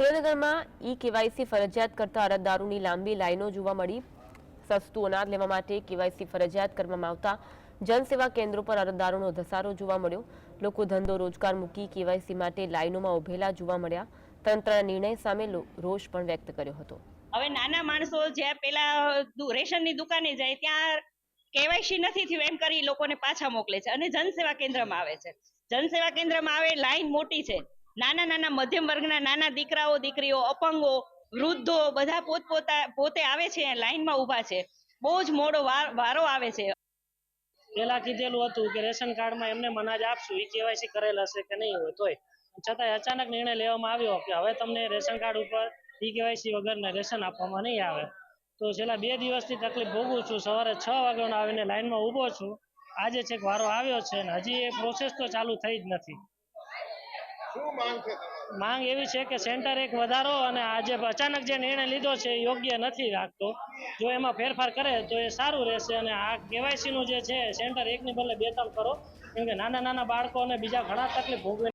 સુરેન્દ્રનગરમાં e KYC ફરજિયાત કરતા અરજદારોની લાંબી લાઈનો જોવા મળી. સસ્તું અનાજ લેવા માટે કેવાયસી ફરજિયાત કરવામાં આવતા જનસેવા કેન્દ્રો પર અરજદારોનો ધસારો જોવા મળ્યો. લોકો ધંધો રોજગાર મૂકી કેવાયસી માટે લાઈનોમાં ઉભેલા જોવા મળ્યા. તંત્રના નિર્ણય સામે રોષ પણ વ્યક્ત કર્યો હતો. હવે નાના માણસો જ્યાં પેલા રેશનની દુકાને જાય ત્યાં કેવાયસી નથી થયું, એમ કરી લોકોને પાછા મોકલે છે. અને જનસેવા કેન્દ્રમાં આવે છે. જનસેવા કેન્દ્રમાં આવે, લાઈન મોટી છે. નાના નાના મધ્યમ વર્ગના નાના દીકરાઓ, દીકરીઓ, અપંગો, વૃદ્ધો બધા પોતપોતા પોતે આવે છે, લાઈનમાં ઊભા છે. બહુ જ મોડો વારો આવે છે. પેલા કીધેલું હતું કે રેશન કાર્ડમાં એમને મનાજ આપશું એ કેવાયસી કરેલ હશે કે નહીં હોય તોય. છતાંય અચાનક નિર્ણય લેવામાં આવ્યો કે હવે તમને રેશન કાર્ડ ઉપર ઈ કેવાયસી વગરના રેશન આપવામાં નહીં આવે. તો છેલ્લા બે દિવસથી તકલીફ ભોગવું છું. સવારે છ વાગ્યાનો આવીને લાઈનમાં ઊભો છું. આજે છેક વારો આવ્યો છે ને હજી એ પ્રોસેસ તો ચાલુ થઈ જ નથી. માંગ એવી છે કે સેન્ટર એક વધારો અને આજે અચાનક જે નિર્ણય લીધો છે યોગ્ય નથી લાગતો જો એમાં ફેરફાર કરે તો એ સારું રહેશે અને આ કેવાયસી નું જે છે, સેન્ટર એકની બદલે બે ત્રણ કરો. કેમ કે નાના નાના બાળકો અને બીજા ઘણા તકલીફ ભોગવે